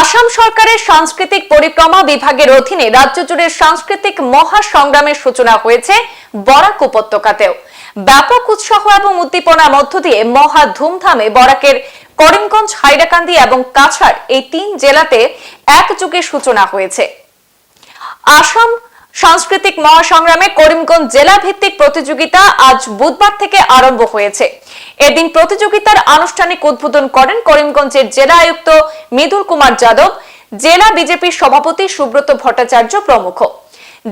আসাম সরকারের সাংস্কৃতিক পরিক্রমা বিভাগের অধীনে রাজ্য জুড়ে সাংস্কৃতিক মহাসংগ্রামের সূচনা হয়েছে বরাক উপত্যকাতেও। ব্যাপক উৎসাহ এবং উদ্দীপনার মধ্য দিয়ে মহা ধুমধামে বরাকের করিমগঞ্জ, হাইরাকান্দি এবং কাছাড় এই তিন জেলাতে একযুগে সূচনা হয়েছে। আসাম সাংস্কৃতিক মহাসংগ্রামে করিমগঞ্জ জেলা ভিত্তিক প্রতিযোগিতা আজ বুধবার থেকে আরম্ভ হয়েছে। এদিন প্রতিযোগিতার আনুষ্ঠানিক উদ্বোধন করেন করিমগঞ্জের জেলা আয়ুক্ত মৃদুল কুমার যাদব, জেলা বিজেপির সভাপতি সুব্রত ভট্টাচার্য প্রমুখ।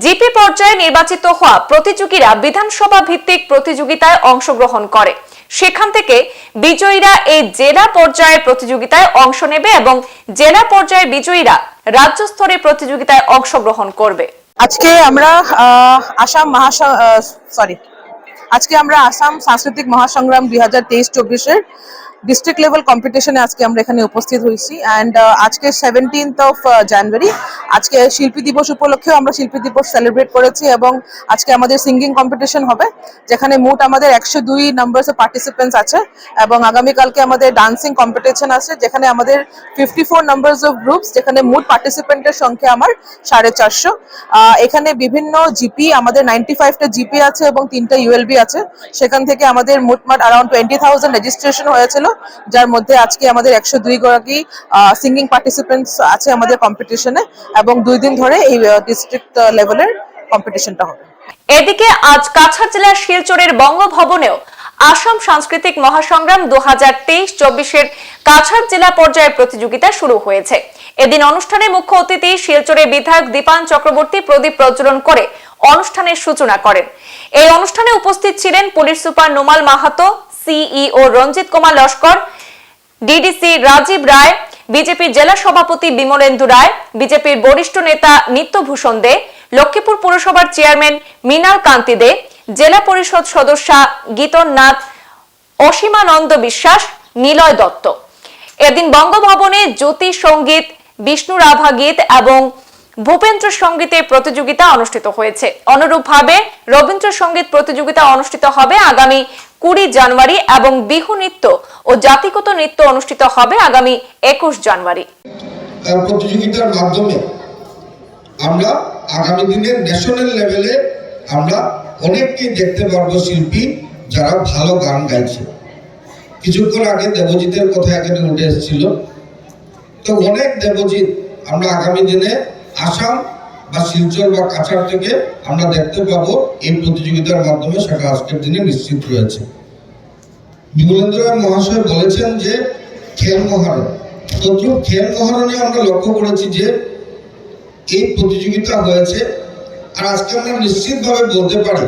জিপি পর্যায়ে নির্বাচিত হওয়া প্রতিযোগীরা বিধানসভা ভিত্তিক প্রতিযোগিতায় অংশগ্রহণ করে। সেখান থেকে বিজয়ীরা এই জেলা পর্যায়ের প্রতিযোগিতায় অংশ নেবে এবং জেলা পর্যায়ে বিজয়ীরা রাজ্য স্তরে প্রতিযোগিতায় অংশগ্রহণ করবে। আজকে আমরা আহ, আসাম মহা সরি আজকে আমরা আসাম সাংস্কৃতিক মহাসংগ্রাম দুই হাজার তেইশ চব্বিশের ডিস্ট্রিক্ট লেভেল কম্পিটিশনে আজকে আমরা এখানে উপস্থিত হয়েছি। অ্যান্ড আজকে সেভেন্টিন্থ অফ জানুয়ারি আজকে শিল্পী দিবস উপলক্ষেও আমরা শিল্পী দিবস সেলিব্রেট করেছি এবং আজকে আমাদের সিঙ্গিং কম্পিটিশন হবে, যেখানে মোট আমাদের একশো দুই নাম্বারস পার্টিসিপেন্টস আছে এবং আগামীকালকে আমাদের ডান্সিং কম্পিটিশন আছে, যেখানে আমাদের fifty four numbers of groups যেখানে মোট পার্টিসিপেন্টের সংখ্যা আমার সাড়ে চারশো। এখানে বিভিন্ন জিপি আমাদের নাইনটি ফাইভটা জিপি আছে এবং তিনটা ইউএলবি আছে। সেখান থেকে আমাদের মোটমাট অ্যারাউন্ড টোয়েন্টি থাউজেন্ড রেজিস্ট্রেশন হয়েছিল। যার মধ্যে আজকে আমাদের একশো দুই গরাকি সিঙ্গিং পার্টিসিপেন্টস আছে আমাদের কম্পিটিশনে এবং দুই দিন ধরে এই ডিস্ট্রিক্ট লেভেলের কম্পিটিশনটা হবে। এদিকে আজ কাছাড় জেলার শিলচরের বঙ্গভবনেও আসাম সাংস্কৃতিক মহাসংগ্রাম দু হাজার তেইশ চব্বিশের কাছাড় জেলা পর্যায়ের প্রতিযোগিতা শুরু হয়েছে। এদিন অনুষ্ঠানে মুখ্য অতিথি শিলচরের বিধায়ক দীপান চক্রবর্তী প্রদীপ প্রজ্বলন করে অনুষ্ঠানের সূচনা করেন। এই অনুষ্ঠানে উপস্থিত ছিলেন police super Nomal Mahato CEO Ranjit Kumar Laskar DDC Rajib Roy বিজেপির জেলা সভাপতি বিমলেন্দু রায় বিজেপির বরিষ্ঠ নেতা নিত্যভূষণ দে, লক্ষ্মীপুর পুরসভার চেয়ারম্যান মৃণাল কান্তি দে, জেলা পরিষদ সদস্যা গীতন নাথ অসীমানন্দ বিশ্বাস, নিলয় দত্ত। এদিন বঙ্গভবনে জ্যোতি সংগীত, বিষ্ণু রাভা গীত এবং ভূপেন্দ্র সঙ্গীতের প্রতিযোগিতা অনুষ্ঠিত হয়েছে। অনুরূপভাবে রবীন্দ্র সংগীত প্রতিযোগিতা অনুষ্ঠিত হবে আগামী কুড়ি জানুয়ারি এবং বিহু নৃত্য ও জাতিগত নৃত্য অনুষ্ঠিত হবে আগামী একুশ জানুয়ারি। প্রতিযোগিতার মাধ্যমে আমরা আগামী দিনের ন্যাশনাল লেভেলে আমরা অনেককেই দেখতে পারব শিল্পী যারা ভালো গান গাইছে। কিছুক্ষণ আগে দেবজিতের কথা এখানে উঠে এসেছিল। তো অনেক দেবজিৎ আমরা আগামী দিনে আসাম বা শিলচর বা কাছাড় থেকে আমরা দেখতে পাবো এই প্রতিযোগিতার মাধ্যমে সেটা আজকের দিনে নিশ্চিত রয়েছে বিমলেন্দ্র মহাশয় বলেছেন যে, খেল মহারণ। তদ্রুপ খেল মহারণে আমরা লক্ষ্য করেছি যে, এই প্রতিযোগিতা হয়েছে আর আজকে আমরা নিশ্চিতভাবে বলতে পারি,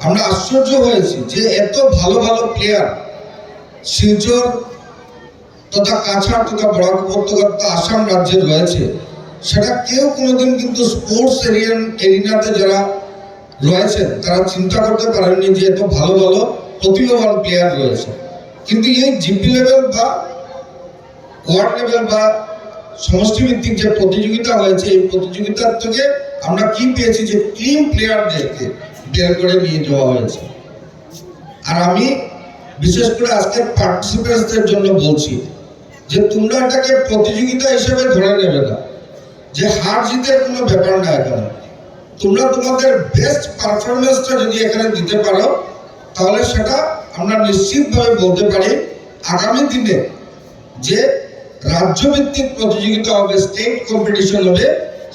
আমরা আশ্চর্য হয়েছি যে এত ভালো ভালো প্লেয়ার শিলচর তথা কাছাড় তথা বরাক উপত্যকা তথা আসাম রাজ্যে রয়েছে। সেটা কেউ কোনোদিন কিন্তু স্পোর্টস এরিয়ান এরিনাতে যারা রয়েছেন, তারা চিন্তা করতে পারেননি যে এত ভালো ভালো প্রতিভাবান প্লেয়ার রয়েছে। কিন্তু এই জিপি লেভেল বা ওয়ার্ড লেভেল বা সমষ্টিভিত্তিক যে প্রতিযোগিতা হয়েছে, এই প্রতিযোগিতার থেকে আমরা কি পেয়েছি যে টিম প্লেয়ারদেরকে বের করে নিয়ে যাওয়া হয়েছে। আর আমি বিশেষ করে আজকের পার্টিসিপেন্টসদের জন্য বলছি যে তোমরা এটাকে প্রতিযোগিতা হিসেবে ধরে নেবে না। যে হার জিতের কোনো ব্যাপার না এখানে। তোমরা তোমাদের বেস্ট পারফরমেন্সটা যদি এখানে দিতে পারো, তাহলে সেটা আমরা নিশ্চিতভাবে বলতে পারি আগামী দিনে যে রাজ্যভিত্তিক প্রতিযোগিতা হবে স্টেট কম্পিটিশন হবে,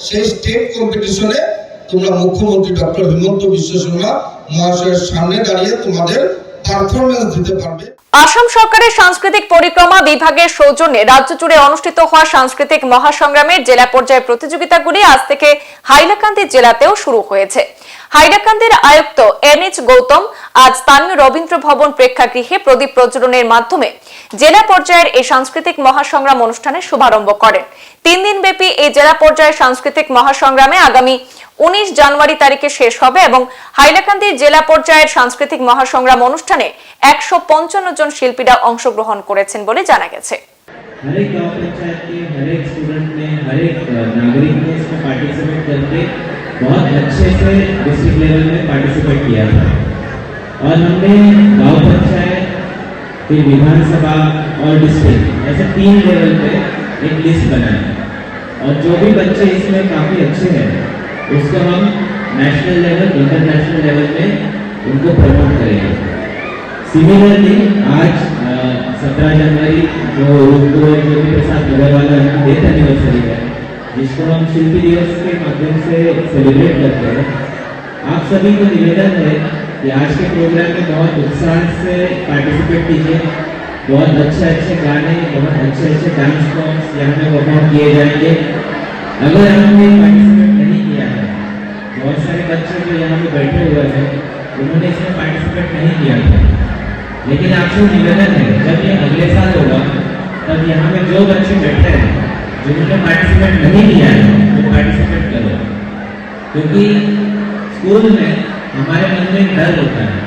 সেই স্টেট কম্পিটিশনে তোমরা মুখ্যমন্ত্রী ডক্টর হিমন্ত বিশ্ব শর্মা মহাশয়ের সামনে দাঁড়িয়ে তোমাদের আসাম সরকারের সাংস্কৃতিক পরিক্রমা বিভাগের সৌজন্যে রাজ্য জুড়ে অনুষ্ঠিত হওয়া সাংস্কৃতিক মহাসংগ্রামের জেলা পর্যায়ে প্রতিযোগিতাগুলি আজ থেকে হাইলাকান্দি জেলাতেও শুরু হয়েছে। হাইলাকান্দির আয়ুক্ত এনএচ গৌতম আজ স্থানীয় রবীন্দ্র ভবন প্রেক্ষাগৃহে প্রদীপ প্রজ্বলনের মাধ্যমে জেলা পর্যায়ের এই সাংস্কৃতিক মহাসংগ্রাম অনুষ্ঠানের শুভারম্ভ করেন। তিন দিন ব্যাপী এই জেলা পর্যায়ের সাংস্কৃতিক মহাসংগ্রামে আগামী উনিশ জানুয়ারি তারিখে শেষ হবে এবং হাইলাকান্দির জেলা পর্যায়ের সাংস্কৃতিক মহাসংগ্রাম অনুষ্ঠানে একশো পঞ্চান্ন জন শিল্পীরা অংশগ্রহণ করেছেন বলে জানা গেছে हर एक गांव पंचायत के हर एक स्टूडेंट ने हर एक अ, नागरिक ने इसमें पार्टिसिपेट करके बहुत अच्छे से डिस्ट्रिक्ट लेवल में पार्टिसिपेट किया था और हमने गांव पंचायत फिर विधानसभा और डिस्ट्रिक्ट ऐसे तीन लेवल पे एक लिस्ट बनाएं और जो भी बच्चे इसमें काफी अच्छे हैं उसको हम नेशनल लेवल इंटरनेशनल लेवल में उनको प्रमोट करेंगे। सिमिलरली आज सत्रह जनवरी जो उनको ज्योति प्रसाद अग्रवाल की डेथ एनिवर्सरी है, जिसको हम शिल्पी दिवस के माध्यम से सेलिब्रेट करते हैं। आप सभी को निवेदन है कि आज के प्रोग्राम में बहुत उत्साह से पार्टिसिपेट कीजिए। बहुत अच्छे अच्छे गाने, बहुत अच्छे अच्छे डांस फॉर्म्स यहाँ पे परफॉर्म किए जाएँगे। अगर आपने जो यहाँ पे बैठे हुए हैं उन्होंने इसमें पार्टिसिपेट नहीं किया था लेकिन आपसे निवेदन है जब ये अगले साल होगा तब यहाँ में जो बच्चे बैठे हैं जिन्होंने पार्टिसिपेट नहीं किया है वो पार्टिसिपेट करो क्योंकि स्कूल में हमारे मन में एक डर होता है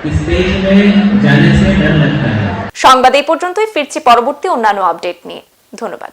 कि स्टेज में जाने से डर लगता है সংবাদ এই পর্যন্তই ফিরছি পরবর্তী অন্যান্য আপডেট নিয়ে ধন্যবাদ